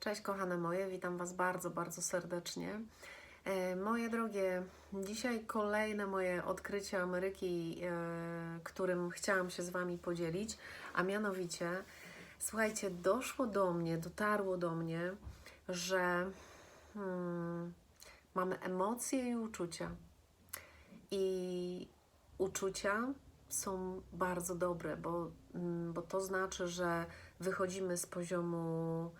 Cześć kochane moje, witam Was bardzo, bardzo serdecznie. E, Moje drogie, dzisiaj kolejne moje odkrycie Ameryki, e, którym chciałam się z Wami podzielić, a mianowicie, słuchajcie, doszło do mnie, dotarło do mnie, że hmm, mamy emocje i uczucia. I uczucia są bardzo dobre, bo, mm, bo to znaczy, że wychodzimy z poziomu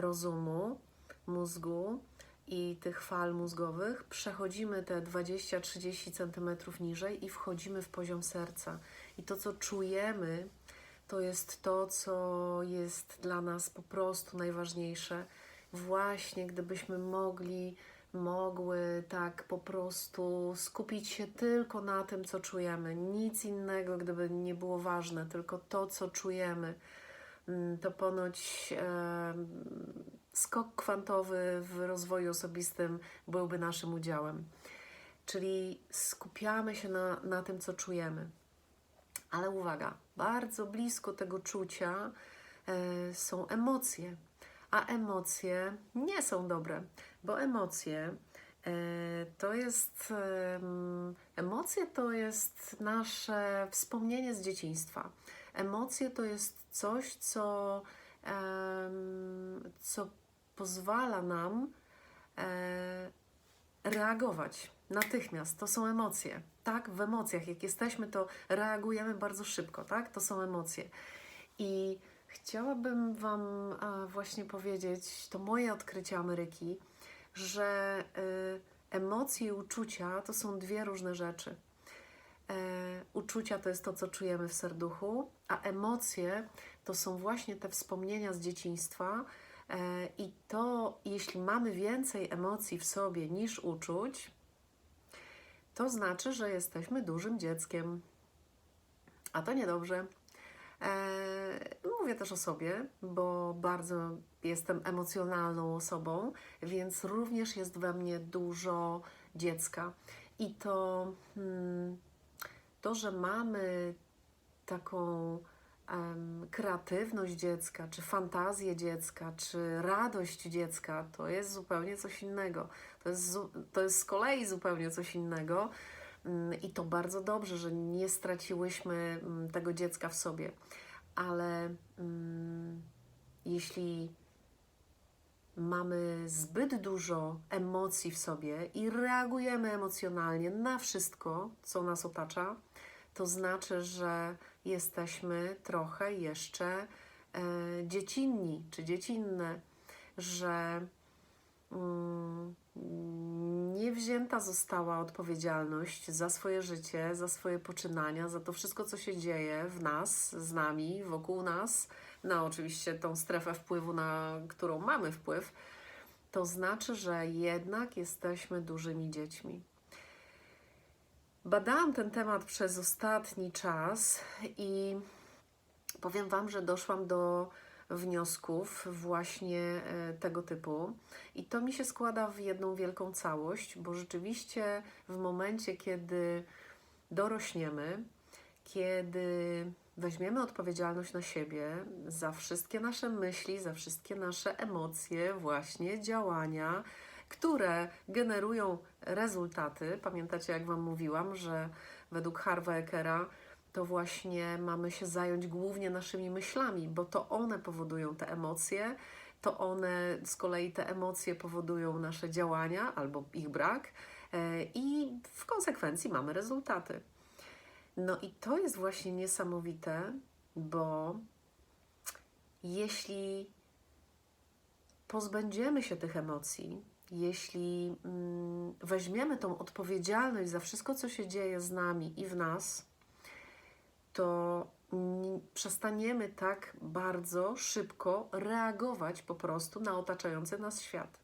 rozumu, mózgu i tych fal mózgowych, przechodzimy te 20-30 cm niżej i wchodzimy w poziom serca. I to, co czujemy, to jest to, co jest dla nas po prostu najważniejsze. Właśnie gdybyśmy mogli, mogły tak po prostu skupić się tylko na tym, co czujemy. Nic innego, gdyby nie było ważne, tylko to, co czujemy to ponoć skok kwantowy w rozwoju osobistym byłby naszym udziałem. Czyli skupiamy się na, na tym, co czujemy. Ale uwaga, bardzo blisko tego czucia e, są emocje, a emocje nie są dobre, bo emocje e, to jest em, emocje to jest nasze wspomnienie z dzieciństwa. Emocje to jest coś, co, co pozwala nam e, reagować natychmiast. To są emocje. Tak, w emocjach, jak jesteśmy, to reagujemy bardzo szybko, tak? To są emocje. I chciałabym Wam a, właśnie powiedzieć, to moje odkrycie Ameryki, że y, emocje i uczucia to są dwie różne rzeczy. E, uczucia to jest to, co czujemy w serduchu, a emocje to są właśnie te wspomnienia z dzieciństwa. E, I to, jeśli mamy więcej emocji w sobie niż uczuć, to znaczy, że jesteśmy dużym dzieckiem. A to niedobrze. E, mówię też o sobie, bo bardzo jestem emocjonalną osobą, więc również jest we mnie dużo dziecka. I to, hmm, to że mamy taką kreatywność dziecka, czy fantazję dziecka, czy radość dziecka, to jest zupełnie coś innego. To jest, to jest z kolei zupełnie coś innego. Mm, I to bardzo dobrze, że nie straciłyśmy mm, tego dziecka w sobie. Ale mm, jeśli mamy zbyt dużo emocji w sobie i reagujemy emocjonalnie na wszystko, co nas otacza, to znaczy, że jesteśmy trochę jeszcze e, dziecinni czy dziecinne, że mm, nie wzięta została odpowiedzialność za swoje życie, za swoje poczynania, za to wszystko, co się dzieje w nas, z nami, wokół nas, na oczywiście tą strefę wpływu, na którą mamy wpływ, to znaczy, że jednak jesteśmy dużymi dziećmi. Badałam ten temat przez ostatni czas i powiem Wam, że doszłam do wniosków właśnie e, tego typu. I to mi się składa w jedną wielką całość, bo rzeczywiście w momencie, kiedy dorośniemy, kiedy weźmiemy odpowiedzialność na siebie za wszystkie nasze myśli, za wszystkie nasze emocje, właśnie działania, które generują rezultaty. Pamiętacie, jak Wam mówiłam, że według Harva Ekera to właśnie mamy się zająć głównie naszymi myślami, bo to one powodują te emocje, to one z kolei te emocje powodują nasze działania albo ich brak e, i w konsekwencji mamy rezultaty. No i to jest właśnie niesamowite, bo jeśli pozbędziemy się tych emocji, jeśli mm, weźmiemy tą odpowiedzialność za wszystko, co się dzieje z nami i w nas, to ni- przestaniemy tak bardzo szybko reagować po prostu na otaczający nas świat.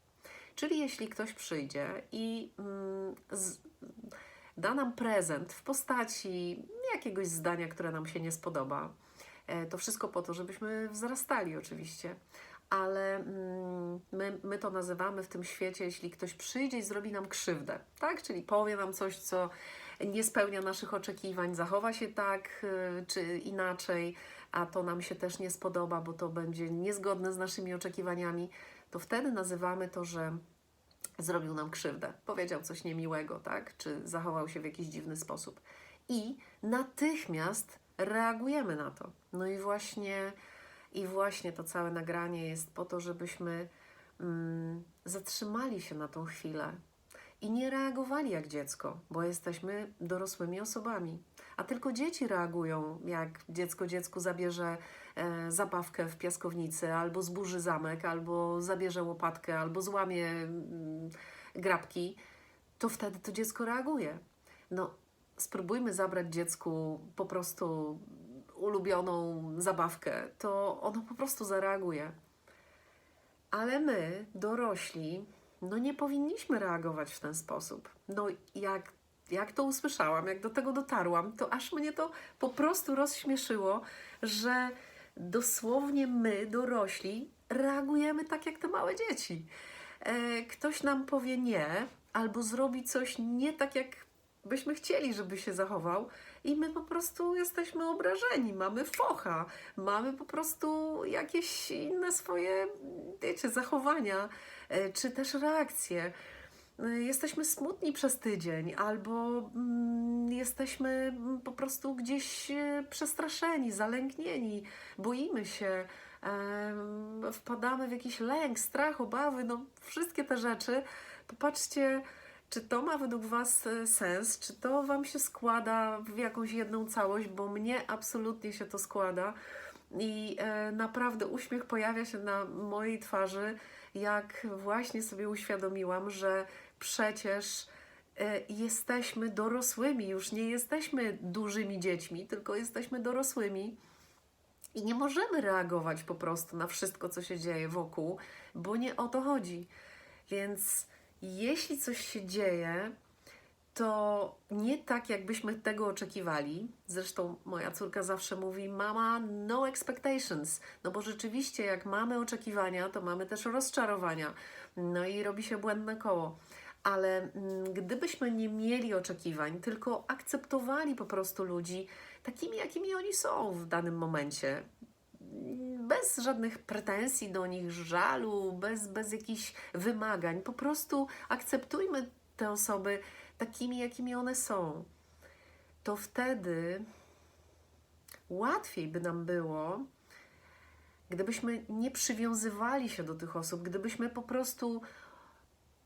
Czyli jeśli ktoś przyjdzie i mm, da nam prezent w postaci jakiegoś zdania, które nam się nie spodoba, e, to wszystko po to, żebyśmy wzrastali oczywiście. Ale mm, my, my to nazywamy w tym świecie, jeśli ktoś przyjdzie i zrobi nam krzywdę, tak? Czyli powie nam coś, co nie spełnia naszych oczekiwań, zachowa się tak y, czy inaczej, a to nam się też nie spodoba, bo to będzie niezgodne z naszymi oczekiwaniami, to wtedy nazywamy to, że zrobił nam krzywdę, powiedział coś niemiłego, tak? Czy zachował się w jakiś dziwny sposób. I natychmiast reagujemy na to. No i właśnie, i właśnie to całe nagranie jest po to, żebyśmy mm, zatrzymali się na tą chwilę i nie reagowali jak dziecko, bo jesteśmy dorosłymi osobami. A tylko dzieci reagują, jak dziecko dziecku zabierze e, zabawkę w piaskownicy, albo zburzy zamek, albo zabierze łopatkę, albo złamie mm, grabki, to wtedy to dziecko reaguje. No, spróbujmy zabrać dziecku po prostu ulubioną zabawkę, to ono po prostu zareaguje. Ale my, dorośli, no nie powinniśmy reagować w ten sposób. No jak, jak to usłyszałam, jak do tego dotarłam, to aż mnie to po prostu rozśmieszyło, że dosłownie my, dorośli, reagujemy tak jak te małe dzieci. E, ktoś nam powie nie, albo zrobi coś nie tak, jak byśmy chcieli, żeby się zachował, i my po prostu jesteśmy obrażeni, mamy focha, mamy po prostu jakieś inne swoje, wiecie, zachowania, e, czy też reakcje. E, Jesteśmy smutni przez tydzień, albo mm, jesteśmy mm, po prostu gdzieś e, przestraszeni, zalęknieni, boimy się, wpadamy w jakiś lęk, strach, obawy, no wszystkie te rzeczy. Popatrzcie, czy to ma według Was e, sens? Czy to Wam się składa w jakąś jedną całość? Bo mnie absolutnie się to składa i e, naprawdę uśmiech pojawia się na mojej twarzy, jak właśnie sobie uświadomiłam, że przecież e, jesteśmy dorosłymi, już nie jesteśmy dużymi dziećmi, tylko jesteśmy dorosłymi. I nie możemy reagować po prostu na wszystko, co się dzieje wokół, bo nie o to chodzi. Więc jeśli coś się dzieje, to nie tak, jakbyśmy tego oczekiwali. Zresztą moja córka zawsze mówi: Mama, no expectations. No bo rzeczywiście, jak mamy oczekiwania, to mamy też rozczarowania. No i robi się błędne koło. Ale mm, gdybyśmy nie mieli oczekiwań, tylko akceptowali po prostu ludzi takimi, jakimi oni są w danym momencie, bez żadnych pretensji do nich, żalu, bez, bez jakichś wymagań. Po prostu akceptujmy te osoby takimi, jakimi one są. To wtedy łatwiej by nam było, gdybyśmy nie przywiązywali się do tych osób, gdybyśmy po prostu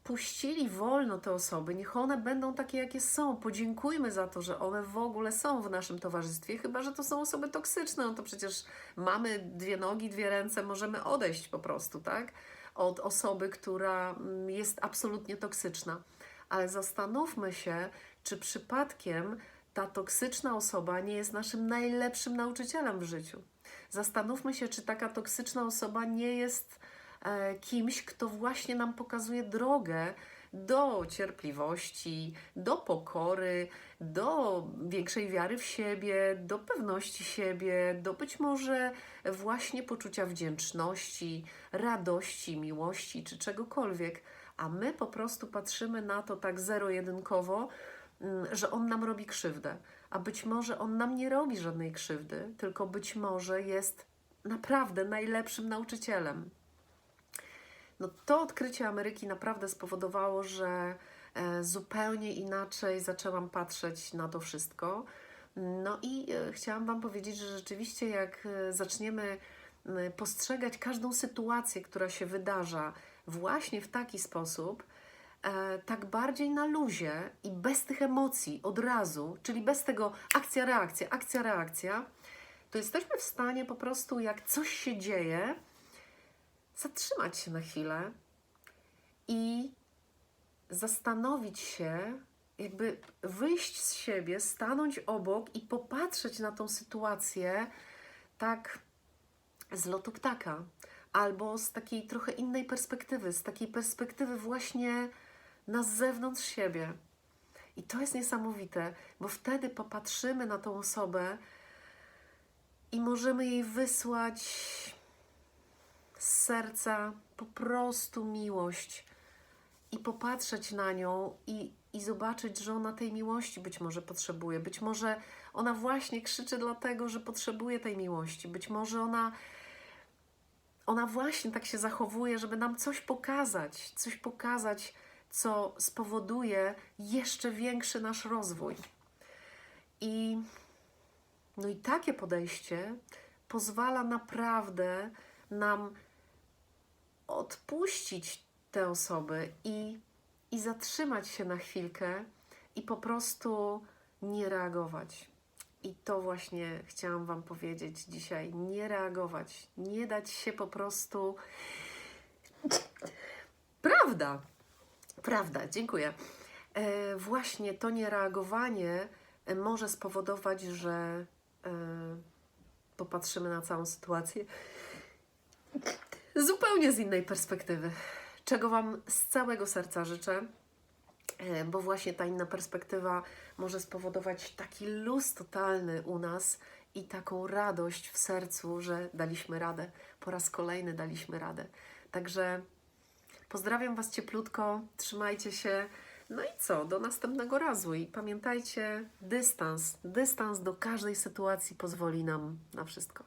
puścili wolno te osoby, niech one będą takie, jakie są. Podziękujmy za to, że one w ogóle są w naszym towarzystwie, chyba że to są osoby toksyczne, no to przecież mamy dwie nogi, dwie ręce, możemy odejść po prostu, tak? Od osoby, która mm, jest absolutnie toksyczna. Ale zastanówmy się, czy przypadkiem ta toksyczna osoba nie jest naszym najlepszym nauczycielem w życiu. Zastanówmy się, czy taka toksyczna osoba nie jest kimś, kto właśnie nam pokazuje drogę do cierpliwości, do pokory, do większej wiary w siebie, do pewności siebie, do być może właśnie poczucia wdzięczności, radości, miłości czy czegokolwiek. A my po prostu patrzymy na to tak zero-jedynkowo, mm, że on nam robi krzywdę. A być może on nam nie robi żadnej krzywdy, tylko być może jest naprawdę najlepszym nauczycielem. No to odkrycie Ameryki naprawdę spowodowało, że e, zupełnie inaczej zaczęłam patrzeć na to wszystko. No i e, chciałam Wam powiedzieć, że rzeczywiście jak e, zaczniemy postrzegać każdą sytuację, która się wydarza właśnie w taki sposób, tak bardziej na luzie i bez tych emocji od razu, czyli bez tego akcja, reakcja, akcja, reakcja, to jesteśmy w stanie po prostu, jak coś się dzieje, zatrzymać się na chwilę i zastanowić się, jakby wyjść z siebie, stanąć obok i popatrzeć na tą sytuację tak z lotu ptaka, albo z takiej trochę innej perspektywy, z takiej perspektywy właśnie na zewnątrz siebie. I to jest niesamowite, bo wtedy popatrzymy na tą osobę i możemy jej wysłać z serca po prostu miłość i popatrzeć na nią i, i zobaczyć, że ona tej miłości być może potrzebuje. Być może ona właśnie krzyczy dlatego, że potrzebuje tej miłości. Być może ona, ona właśnie tak się zachowuje, żeby nam coś pokazać, coś pokazać, co spowoduje jeszcze większy nasz rozwój. I, no i takie podejście pozwala naprawdę nam odpuścić te osoby i, i zatrzymać się na chwilkę i po prostu nie reagować. I to właśnie chciałam Wam powiedzieć dzisiaj. Nie reagować, nie dać się po prostu. Prawda, prawda, dziękuję. E, właśnie to niereagowanie e, może spowodować, że e, popatrzymy na całą sytuację zupełnie z innej perspektywy. Czego Wam z całego serca życzę, e, bo właśnie ta inna perspektywa może spowodować taki luz totalny u nas i taką radość w sercu, że daliśmy radę. Po raz kolejny daliśmy radę. Także pozdrawiam Was cieplutko, trzymajcie się. No i co, do następnego razu. I pamiętajcie, dystans, dystans do każdej sytuacji pozwoli nam na wszystko.